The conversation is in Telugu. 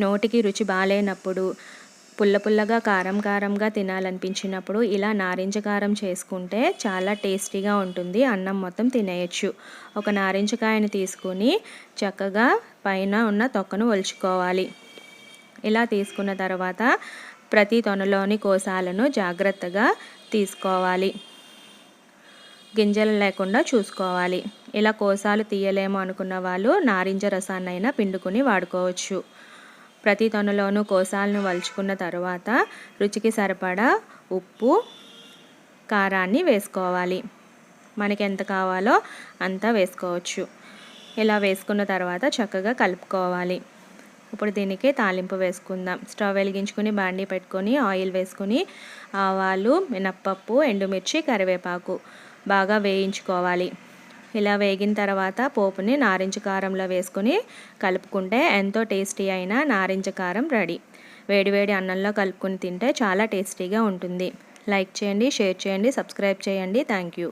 నోటికి రుచి బాగాలేనప్పుడు పుల్ల పుల్లగా కారం కారంగా తినాలనిపించినప్పుడు ఇలా నారింజ కారం చేసుకుంటే చాలా టేస్టీగా ఉంటుంది. అన్నం మొత్తం తినేయచ్చు. ఒక నారింజకాయని తీసుకొని చక్కగా పైన ఉన్న తొక్కను ఒలుచుకోవాలి. ఇలా తీసుకున్న తర్వాత ప్రతి తొనలోని కోసాలను జాగ్రత్తగా తీసుకోవాలి. గింజలు లేకుండా చూసుకోవాలి. ఇలా కోసాలు తీయలేము అనుకున్న వాళ్ళు నారింజ రసాన్నైనా పిండుకుని వాడుకోవచ్చు. ప్రతి తొనలోనూ కోసాలను వలుచుకున్న తర్వాత రుచికి సరిపడా ఉప్పు కారాన్ని వేసుకోవాలి. మనకి ఎంత కావాలో అంతా వేసుకోవచ్చు. ఇలా వేసుకున్న తర్వాత చక్కగా కలుపుకోవాలి. ఇప్పుడు దీనికి తాలింపు వేసుకుందాం. స్టవ్ వెలిగించుకొని బాండీ పెట్టుకొని ఆయిల్ వేసుకొని ఆవాలు మినప్పప్పు ఎండుమిర్చి కరివేపాకు బాగా వేయించుకోవాలి. ఇలా వేగిన తర్వాత పోపుని నారింజ కారంలో వేసుకొని కలుపుకుంటే ఎంతో టేస్టీ అయిన నారింజ కారం రెడీ. వేడివేడి అన్నంలో కలుపుకొని తింటే చాలా టేస్టీగా ఉంటుంది. లైక్ చేయండి షేర్ చేయండి సబ్స్క్రైబ్ చేయండి. Thank you.